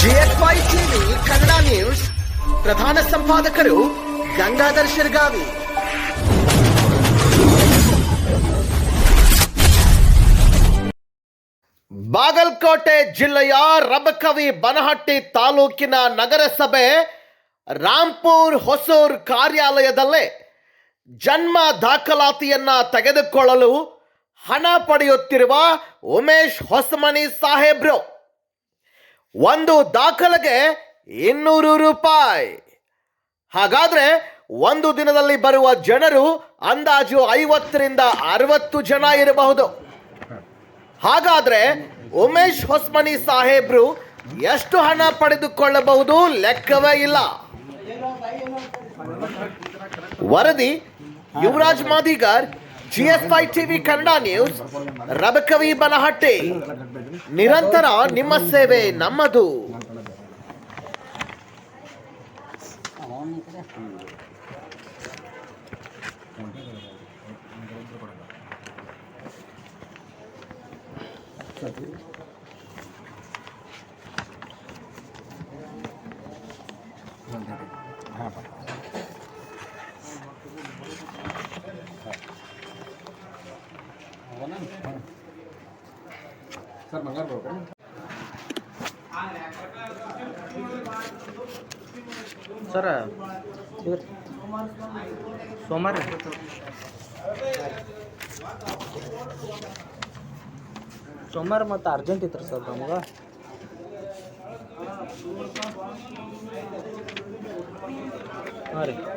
GSY TV, Kannada news. ಪ್ರಧಾನ ಸಂಪಾದಕರು ಗಂಗಾಧರ್ ಶಿರ್ಗಾವಿ. ಬಾಗಲಕೋಟೆ ಜಿಲ್ಲೆಯ ರಬಕವಿ ಬನಹಟ್ಟಿ ತಾಲೂಕಿನ ನಗರಸಭೆ ರಾಂಪುರ್ ಹೊಸೂರ್ ಕಾರ್ಯಾಲಯದಲ್ಲೇ ಜನ್ಮ ದಾಖಲಾತಿಯನ್ನ ತೆಗೆದುಕೊಳ್ಳಲು ಹಣ ಪಡೆಯುತ್ತಿರುವ ಉಮೇಶ್ ಹೊಸಮನಿ ಸಾಹೇಬ್ರು. ಒಂದು ದಾಖಲೆಗೆ ಇನ್ನೂರು ರೂಪಾಯಿ. ಹಾಗಾದ್ರೆ ಒಂದು ದಿನದಲ್ಲಿ ಬರುವ ಜನರು ಅಂದಾಜು ಐವತ್ತರಿಂದ ಅರವತ್ತು ಜನ ಇರಬಹುದು. ಹಾಗಾದ್ರೆ ಉಮೇಶ್ ಹೊಸ್ಮನಿ ಸಾಹೇಬ್ರು ಎಷ್ಟು ಹಣ ಪಡೆದುಕೊಳ್ಳಬಹುದು ಲೆಕ್ಕವೇ ಇಲ್ಲ. ವರದಿ Yuvaraj Madigar GSI TV Kannada news Rabakavi Balahatti ನಿರಂತರ ನಿಮ್ಮ ಸೇವೆ ನಮ್ಮದು ಸರ್ ಬಂಗಾರ ಬರ್ಬೇಕು ಸರ ಸೋಮವಾರ ಸೋಮವಾರ ಮತ್ತು ಅರ್ಜೆಂಟ್ ಇತ್ತು ಸರ್ ನಮ್ಗೆ ಹಾಂ ರೀ ಸೋಮವಾರ